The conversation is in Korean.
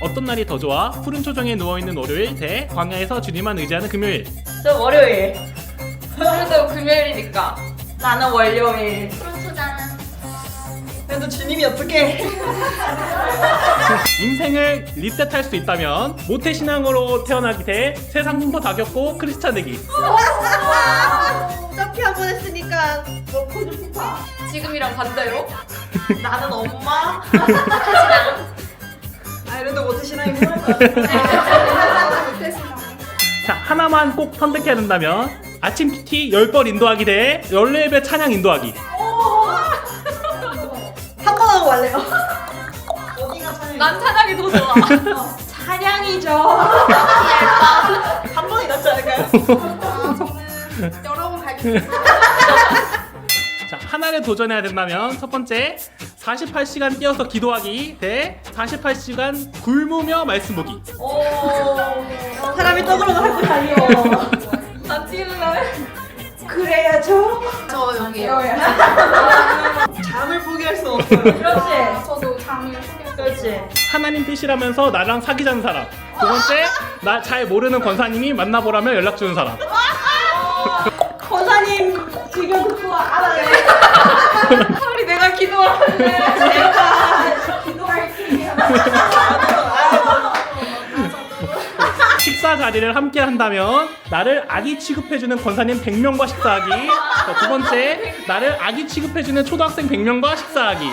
어떤 날이 더 좋아? 푸른 초정에 누워있는 월요일 대 광야에서 주님만 의지하는 금요일 저 월요일. 그래도 금요일이니까. 나는 월요일. 푸른 초장. 그래도 주님이 어떻게? 인생을 리셋할 수 있다면 모태신앙으로 태어나기 대 세상 풍파 다 겪고 크리스찬 되기 어차피 한번 했으니까 뭐 코드 피파. 지금이랑 반대로. 나는 엄마. 자 하나만 꼭 선택해야 된다면 아침 PT 10번 인도하기 대 14배 찬양 인도하기 한번 하고 갈래요. 어디가? 난 찬양이 더 좋아. 찬양이죠. 한 번이 낫지 않을까요? 여러 번 갈게. 자 하나를 도전해야 된다면 첫 번째 48시간 뛰어서 기도하기 대 48시간 굶으며 말씀 보기 오. 사람이 떡으로 할거 달려. 나 찔러. 그래야죠. 저 여기요. 잠을 포기할 수 없어요. 그렇지. 저도 잠을 포기했어요. 그렇지. 하나님 뜻이라면서 나랑 사귀자는 사람 두 번째 나 잘 모르는 권사님이 만나보라며 연락 주는 사람 권사님 지금 듣고 알아내. 내가 기도할게요. 식사 자리를 함께 한다면 나를 아기 취급해주는 권사님 100명과 식사하기 자, 두 번째 나를 아기 취급해주는 초등학생 100명과 식사하기